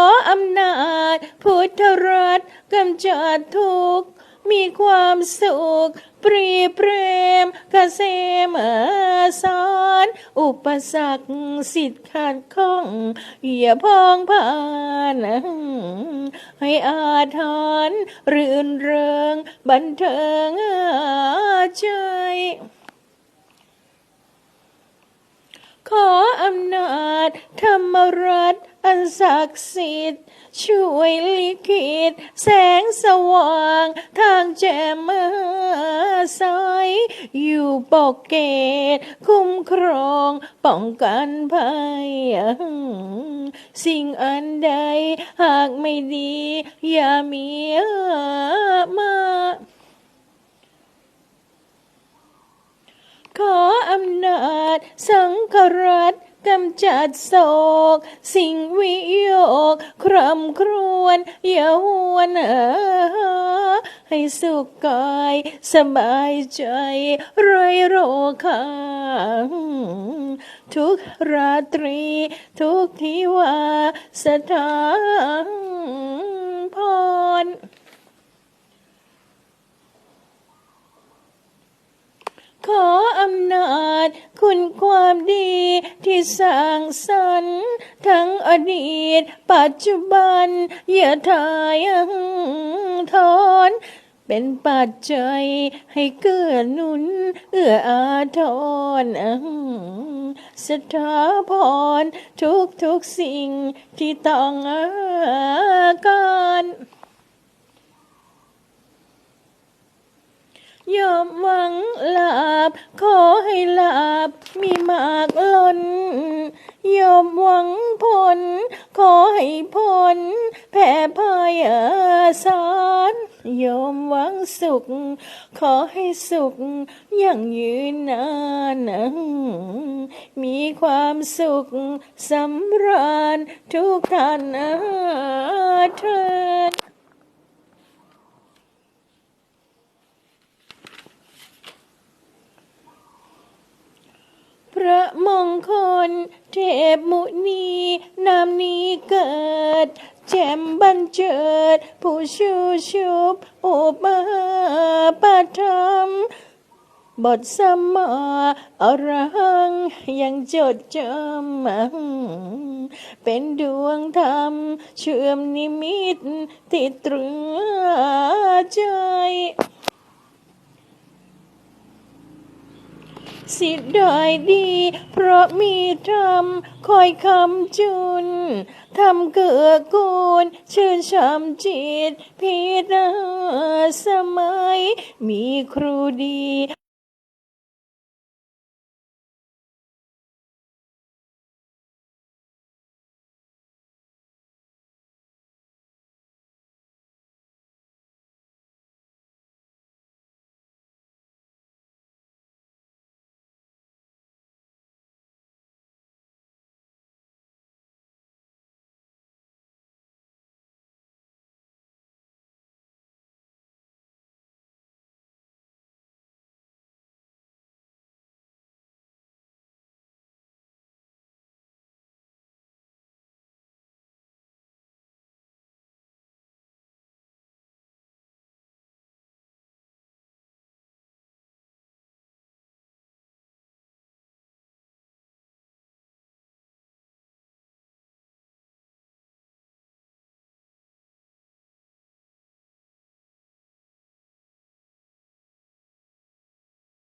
ขออำนาจ พุทธรัตกำจัดทุกข์มีความสุข ปรีเปรมกเกษมสอน อุปสรรคสิทธิ์ขาดข้อง อย่าพองผ่าน ให้อาถานรื่นเริง บันเทิงใจขออำนาจ ธรรมรัตน อันศักดิ์สิทธิ์ช่วยลิขิตแสงสว่างทางแจ่มใสอยู่ปกเกตคุ้มครองป้องกันภัย สิ่งอันใดหากไม่ดี อย่ามีมาขออำนาจสังฆรัฐ กำจัดโศก สิ่งวิโยคครำครวญอย่าหวนหาให้สุขกาย สบายใจไรโรคาทุกราตรี ทุกทิวาสถานพรขออำนา จคุณความดีที่สร้างสรรค์ทั้งอดีต ปัจจุบันอย่าทายังทอนเป็นปัจจัยให้เกื้อหนุน เอื้ออาทรสถาพรทุกทุกสิ่งที่ต้องอาการยอมหวัง บ ขอให้ลาบ มีมากล้นยอมหวังผล ขอให้ผลแผ่พายาสารยอมหวังสุข ขอให้สุขยั่งยืนนานมีความสุขสำราญทุกท่านเถิด พ ระมงคล เทพมุนีนามนี้เกิดแจ่มบันเจิด ผู้ชูชุบอุปปธรรม บทสมมาอรังยังจดจำเป็นดวงธรรม เชื่อมนิมิตติดตรึงใจ สิทธิ์ได้ดี เพราะมีธรรมคอยคำจุนทำเกื้อกูล ชื่นชมจิตพิตาสมัย มีครูดี